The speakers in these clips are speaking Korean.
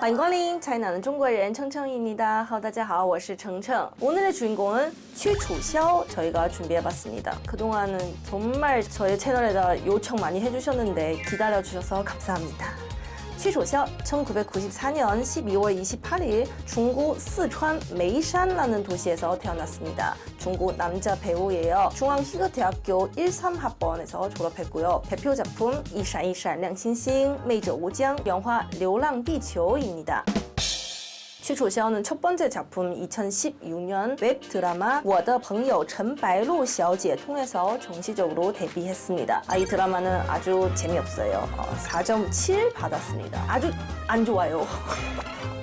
欢迎光临 차이나는 중국인 청청입니다. 好，大家好，我是程程. 오늘의 주인공은 취추消 저희가 준비해봤습니다. 그동안은 정말 저희 채널에다 요청 많이 해주셨는데 기다려주셔서 감사합니다. 취楚消 1994년 12월 28일 중국四川 메이산라는 도시에서 태어났습니다. 중국 남자 배우예요. 중앙희극대학교 13학번에서 졸업했고요. 대표 작품 一闪一闪亮星星, 魅者无疆, 영화 流浪地球입니다. 취楚消는 첫 번째 작품 2016년 웹 드라마 我的朋友陈白露小姐 통해서 정식적으로 데뷔했습니다. 아, 이 드라마는 아주 재미없어요. 어, 4.7 받았습니다. 아주 안 좋아요.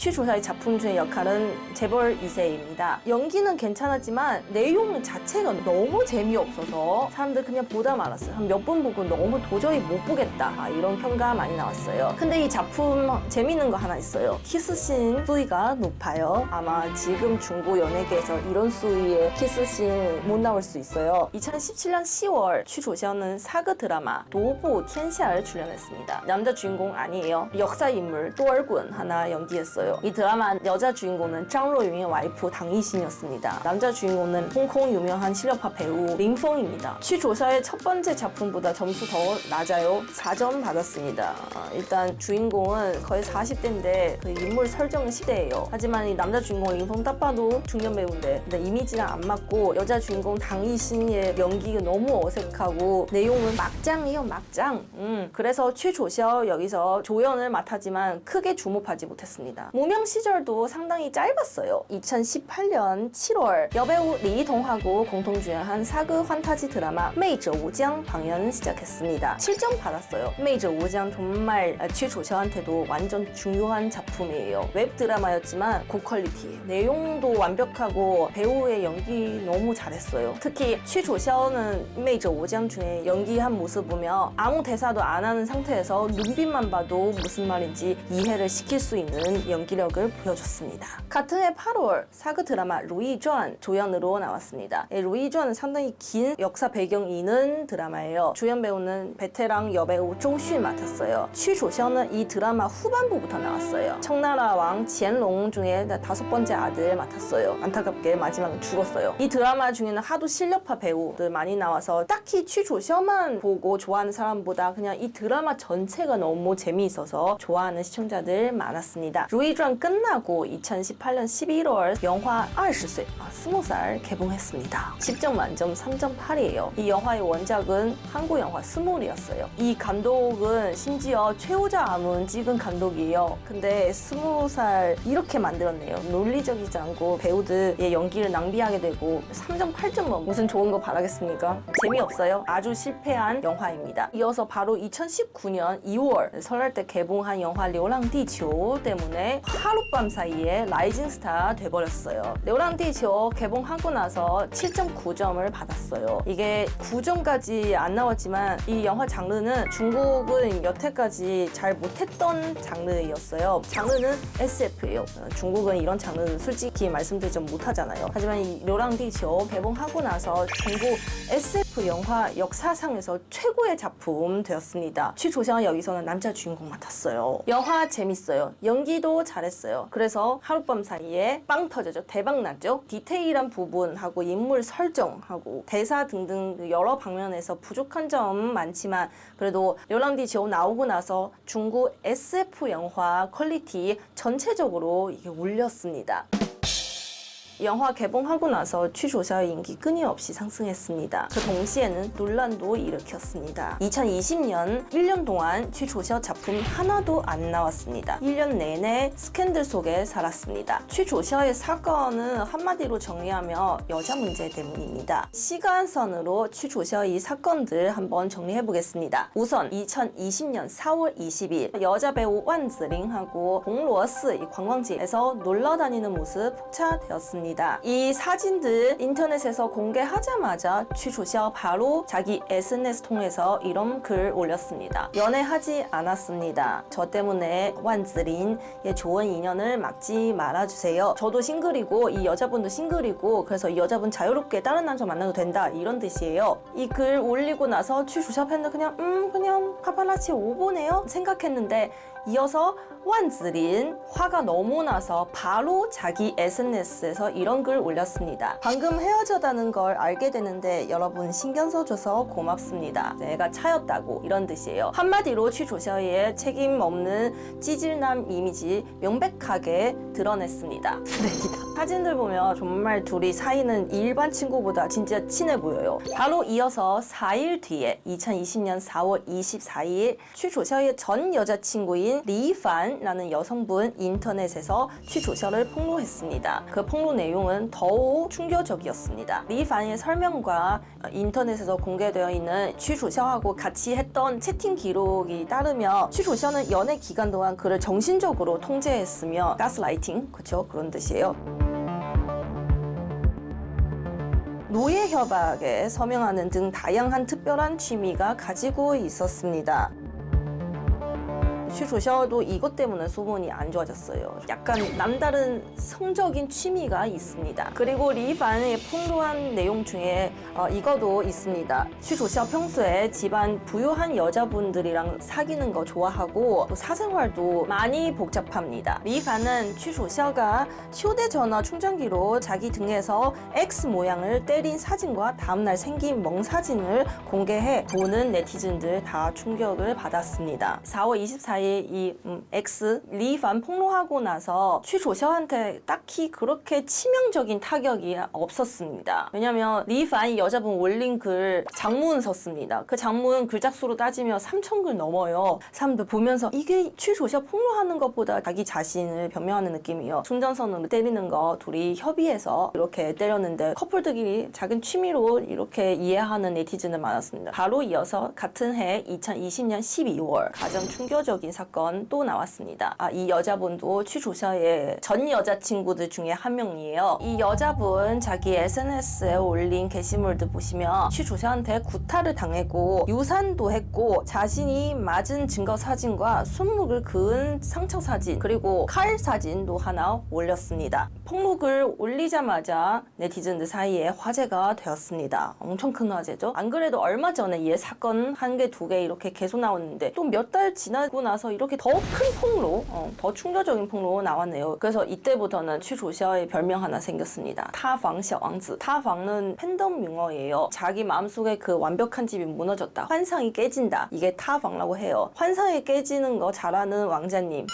취조사의 작품 중의 역할은 재벌 2세입니다. 연기는 괜찮았지만 내용 자체가 너무 재미없어서 사람들 그냥 보다 말았어요. 한몇번 보고 너무 도저히 못 보겠다 아, 이런 평가 많이 나왔어요. 근데 이 작품 재밌는 거 하나 있어요. 키스씬 수위가 높아요. 아마 지금 중국 연예계에서 이런 수위의 키스씬 못 나올 수 있어요. 2017년 10월 취조시는 사그 드라마 도부 텐샤를 출연했습니다. 남자 주인공 아니에요. 역사 인물 또얼군 하나 연기했어요. 이 드라마 여자 주인공은 짱로윤의 와이프 당이신이었습니다. 남자 주인공은 홍콩 유명한 실력파 배우 링펑입니다. 취조사의 첫 번째 작품보다 점수 더 낮아요. 4점 받았습니다. 아, 일단 주인공은 거의 40대인데 그 인물 설정은 10대예요. 하지만 이 남자 주인공 링펑 딱 봐도 중년 배우인데 이미지랑 안 맞고 여자 주인공 당이신의 연기가 너무 어색하고 내용은 막장이에요 막장. 음, 그래서 취조셔 여기서 조연을 맡았지만 크게 주목하지 못했습니다. 무명 시절도 상당히 짧았어요. 2018년 7월 여배우 리동하고 공동 주연한 사그 환타지 드라마 메이저 우장 방연 시작했습니다. 7점 받았어요. 메이저 우장 정말 취조셔한테도 완전 중요한 작품이에요. 웹 드라마였지만 고퀄리티예요. 내용도 완벽하고 배우의 연기 너무 잘했어요. 특히 취조셔는 메이저 우장 중에 연기한 모습 보면 아무 대사도 안 하는 상태에서 눈빛만 봐도 무슨 말인지 이해를 시킬 수 있는 연기 력을 보여줬습니다. 같은 해 8월 사그 드라마 루이전 조연으로 나왔습니다. 예, 루이전은 상당히 긴 역사 배경이 있는 드라마예요. 주연 배우는 베테랑 여배우 조슈 맡았어요. 취조셔는 이 드라마 후반부부터 나왔어요. 청나라 왕 지엔롱 중에 다섯 번째 아들 맡았어요. 안타깝게 마지막에 죽었어요. 이 드라마 중에는 하도 실력파 배우들 많이 나와서 딱히 취조셔만 보고 좋아하는 사람보다 그냥 이 드라마 전체가 너무 재미있어서 좋아하는 시청자들 많았습니다. 루이 전주전 끝나고 2018년 11월 영화 20세, 아, 20살 개봉했습니다. 10점 만점 3.8이에요. 이 영화의 원작은 한국 영화 스몰이었어요. 이 감독은 심지어 최우자 암은 찍은 감독이에요. 근데 스무살 이렇게 만들었네요. 논리적이지 않고 배우들의 연기를 낭비하게 되고 3.8점 뭐 무슨 좋은 거 바라겠습니까? 재미없어요. 아주 실패한 영화입니다. 이어서 바로 2019년 2월 설날 때 개봉한 영화 려랑디쇼 때문에 하룻밤 사이에 라이징 스타 돼버렸어요. 네오란디 지역 개봉하고 나서 7.9점을 받았어요. 이게 9점까지 안 나왔지만 이 영화 장르는 중국은 여태까지 잘 못했던 장르였어요. 장르는 SF예요. 중국은 이런 장르는 솔직히 말씀드리지 못하잖아요. 하지만 이 료랑디 지역 개봉하고 나서 중국 SF 영화 역사상에서 최고의 작품 되었습니다. 취조시은 여기서는 남자 주인공 맡았어요. 영화 재밌어요. 연기도 잘했어요. 그래서 하룻밤 사이에 빵 터져죠. 대박 났죠. 디테일한 부분하고 인물 설정하고 대사 등등 여러 방면에서 부족한 점 많지만 그래도 려랑디 지오 나오고 나서 중국 SF 영화 퀄리티 전체적으로 이게 올렸습니다. 영화 개봉하고 나서 취조샤의 인기 끊임없이 상승했습니다. 그 동시에는 논란도 일으켰습니다. 2020년 1년 동안 취조샤 작품 하나도 안 나왔습니다. 1년 내내 스캔들 속에 살았습니다. 취조샤의 사건은 한마디로 정리하면 여자 문제 때문입니다. 시간선으로 취조샤의 사건들 한번 정리해 보겠습니다. 우선 2020년 4월 20일 여자 배우 완즈링하고 이 관광지에서 놀러 다니는 모습 폭차되었습니다. 이 사진들 인터넷에서 공개하자마자 취조샤 바로 자기 SNS 통해서 이런 글 올렸습니다. 연애하지 않았습니다. 저 때문에 완즈린의 좋은 인연을 막지 말아주세요. 저도 싱글이고 이 여자분도 싱글이고 그래서 이 여자분 자유롭게 다른 남자 만나도 된다 이런 뜻이에요. 이 글 올리고 나서 취조샤 팬들 그냥 음 그냥 파파라치 오보네요 생각했는데 이어서 완즈린 화가 너무 나서 바로 자기 SNS에서 이런 글 올렸습니다. 방금 헤어졌다는 걸 알게 되는데 여러분 신경 써줘서 고맙습니다. 내가 차였다고 이런 뜻이에요. 한마디로 취조셔의 책임 없는 찌질남 이미지 명백하게 드러냈습니다. 사진들 보면 정말 둘이 사이는 일반 친구보다 진짜 친해 보여요. 바로 이어서 4일 뒤에 2020년 4월 24일 취조셔의 전 여자친구인 리판 라는 여성분 인터넷에서 취조셔를 폭로했습니다. 그 폭로 내용은 더욱 충격적이었습니다. 리판의 설명과 인터넷에서 공개되어 있는 취조셔하고 같이 했던 채팅 기록이 따르면 취조셔는 연애 기간 동안 그를 정신적으로 통제했으며 가스라이팅 그렇죠 그런 뜻이에요. 노예 협약에 서명하는 등 다양한 특별한 취미가 가지고 있었습니다. 취조셔도 이것 때문에 소문이 안 좋아졌어요. 약간 남다른 성적인 취미가 있습니다. 그리고 리반의 폭로한 내용 중에 어, 이거도 있습니다. 취조셔 평소에 집안 부유한 여자분들이랑 사귀는 거 좋아하고 또 사생활도 많이 복잡합니다. 리반은 취조셔가 휴대전화 충전기로 자기 등에서 X 모양을 때린 사진과 다음날 생긴 멍 사진을 공개해 보는 네티즌들 다 충격을 받았습니다. 4월 24일 이 음, X 리반 폭로하고 나서 취조셔한테 딱히 그렇게 치명적인 타격이 없었습니다. 왜냐면 리반 이 여자분 올린 글 장문 썼습니다. 그 장문 글작수로 따지면 3천 글 넘어요. 사람들 보면서 이게 취조셔 폭로하는 것보다 자기 자신을 변명하는 느낌이에요. 충전선으로 때리는 거 둘이 협의해서 이렇게 때렸는데 커플들끼리 작은 취미로 이렇게 이해하는 네티즌들 많았습니다. 바로 이어서 같은 해 2020년 12월 가장 충격적인 사건 또 나왔습니다. 아, 이 여자분도 취조셔의 전 여자친구들 중에 한 명이에요. 이 여자분 자기 SNS에 올린 게시물들 보시면 취조셔한테 구타를 당했고 유산도 했고 자신이 맞은 증거 사진과 손목을 그은 상처 사진 그리고 칼 사진도 하나 올렸습니다. 폭로글 올리자마자 네티즌들 사이에 화제가 되었습니다. 엄청 큰 화제죠. 안 그래도 얼마 전에 얘 사건 한 개 두 개 이렇게 계속 나왔는데 또 몇 달 지나고 나서 나서 이렇게 더 큰 폭로, 어, 더 충격적인 폭로 나왔네요. 그래서 이때부터는 취조샤의 별명 하나 생겼습니다. 타방 샤왕즈. 타방은 팬덤 용어예요. 자기 마음속에 그 완벽한 집이 무너졌다. 환상이 깨진다. 이게 타방라고 해요. 환상이 깨지는 거 잘하는 왕자님.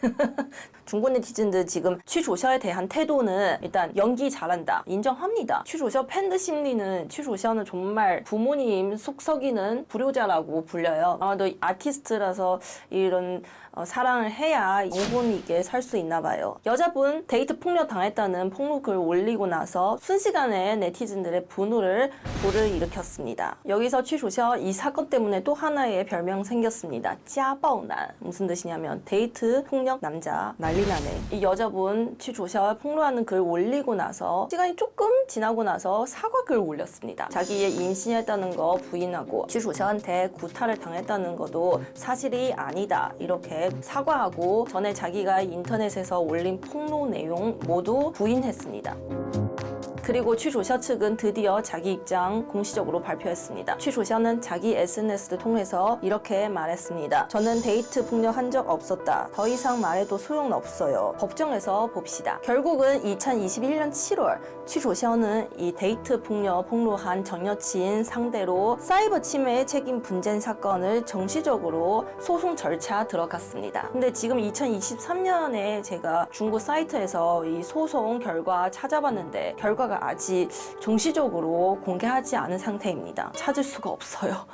중국 네티즌들 지금 취조셔에 대한 태도는 일단 연기 잘한다 인정합니다. 취조셔 팬들 심리는 취조셔는 정말 부모님 속 썩이는 불효자라고 불려요. 아마도 아티스트라서 이런 어, 사랑을 해야 영혼 있게 살 수 있나 봐요. 여자분 데이트 폭력 당했다는 폭로글 올리고 나서 순식간에 네티즌들의 분노를 불을 일으켰습니다. 여기서 취조셔 이 사건 때문에 또 하나의 별명 생겼습니다. 짜바오난 무슨 뜻이냐면 데이트 폭력 남자 난리 나네. 이 여자분 취조셔 폭로하는 글 올리고 나서 시간이 조금 지나고 나서 사과 글 올렸습니다. 자기의 임신했다는 거 부인하고 취조셔한테 구타를 당했다는 것도 사실이 아니다 이렇게 사과하고 전에 자기가 인터넷에서 올린 폭로 내용 모두 부인했습니다. 그리고 취조셔 측은 드디어 자기 입장 공식적으로 발표했습니다. 취조셔는 자기 SNS를 통해서 이렇게 말했습니다. 저는 데이트 폭력한 적 없었다. 더 이상 말해도 소용없어요. 법정에서 봅시다. 결국은 2021년 7월 취조셔는 이 데이트 폭력 폭로한 전 여친 상대로 사이버 침해 책임 분쟁 사건을 정식적으로 소송 절차 들어갔습니다. 근데 지금 2023년에 제가 중국 사이트에서 이 소송 결과 찾아봤는데 결과가 아직 정식적으로 공개하지 않은 상태입니다. 찾을 수가 없어요.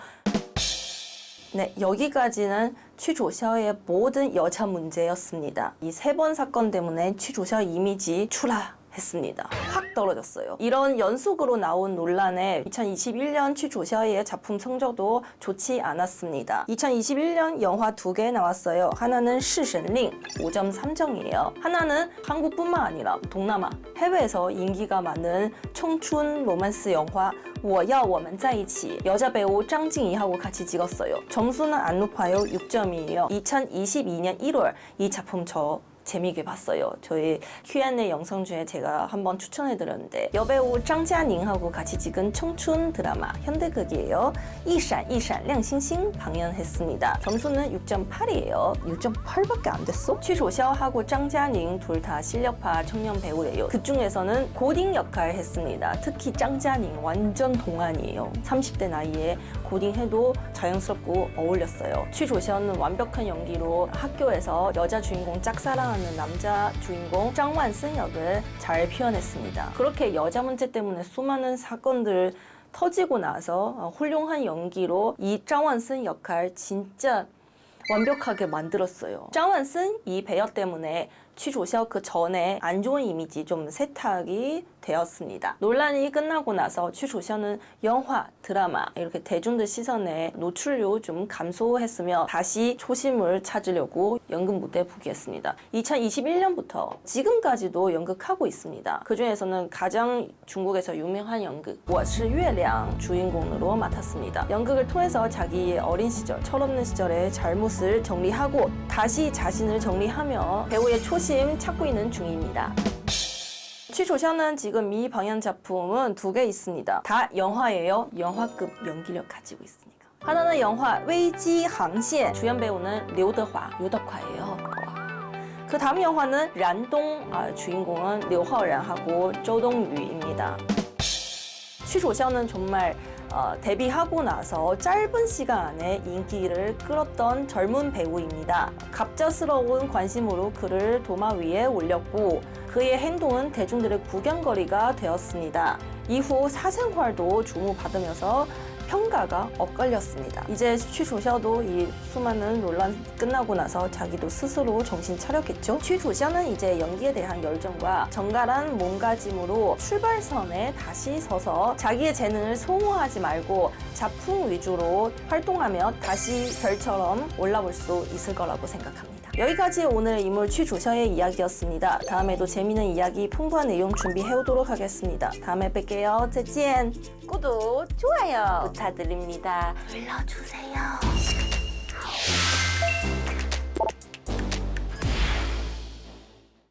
네, 여기까지는 취조셔의 모든 여자 문제였습니다. 이 세 번 사건 때문에 취조셔 이미지 추라. 했습니다. 확 떨어졌어요. 이런 연속으로 나온 논란에 2021년 취조셔의 작품 성적도 좋지 않았습니다. 2021년 영화 두 개 나왔어요. 하나는 시신링 5.3점이에요. 하나는 한국뿐만 아니라 동남아 해외에서 인기가 많은 청춘 로맨스 영화 我要我们在一起 여자 배우 짱징이하고 같이 찍었어요. 점수는 안 높아요. 6점이에요. 2022년 1월 이 작품 저 재미있게 봤어요. 저희 Q&A 영상 중에 제가 한번 추천해드렸는데 여배우 장자닝하고 같이 찍은 청춘 드라마 현대극이에요. 一闪一闪亮星星 방영했습니다. 점수는 6.8이에요. 6.8밖에 안 됐어? 취소샤오하고 장자닝 둘 다 실력파 청년 배우래요. 그 중에서는 고딩 역할 했습니다. 특히 장자닝 완전 동안이에요. 30대 나이에 고딩해도 자연스럽고 어울렸어요. 취조샤오는 완벽한 연기로 학교에서 여자 주인공 짝사랑하는 남자 주인공 장완슨 역을 잘 표현했습니다. 그렇게 여자 문제 때문에 수많은 사건들 터지고 나서 어, 훌륭한 연기로 이 장완슨 역할 진짜 완벽하게 만들었어요. 장완슨 이 배역 때문에 취조샤오 그 전에 안 좋은 이미지 좀 세탁이 되었습니다. 논란이 끝나고 나서 취조샤는 영화, 드라마 이렇게 대중들 시선에 노출료 좀 감소했으며 다시 초심을 찾으려고 연극 무대 포기했습니다. 2021년부터 지금까지도 연극하고 있습니다. 그 중에서는 가장 중국에서 유명한 연극 我是月亮 주인공으로 맡았습니다. 연극을 통해서 자기의 어린 시절, 철없는 시절의 잘못을 정리하고 다시 자신을 정리하며 배우의 초심 찾고 있는 중입니다. 취조샤는 지금 이 방영 작품은 두 개 있습니다. 다 영화예요. 영화급 연기력 가지고 있으니까. 하나는 영화 웨이지 항시 주연 배우는 류더화, 류덕화예요. 그 다음 영화는 란동 아, 주인공은 류허란하고 조동유입니다. 취조샤는 정말 어, 데뷔하고 나서 짧은 시간 안에 인기를 끌었던 젊은 배우입니다. 갑작스러운 관심으로 그를 도마 위에 올렸고 그의 행동은 대중들의 구경거리가 되었습니다. 이후 사생활도 주목받으면서 평가가 엇갈렸습니다. 이제 취조샤도 이 수많은 논란 끝나고 나서 자기도 스스로 정신 차렸겠죠. 취조샤는 이제 연기에 대한 열정과 정갈한 몸가짐으로 출발선에 다시 서서 자기의 재능을 소모하지 말고 작품 위주로 활동하며 다시 별처럼 올라올 수 있을 거라고 생각합니다. 여기까지 오늘 인물 취조샤의 이야기였습니다. 다음에도 재미있는 이야기, 풍부한 내용 준비해 오도록 하겠습니다. 다음에 뵐게요. 再见. 구독, 좋아요 부탁드립니다. 눌러주세요.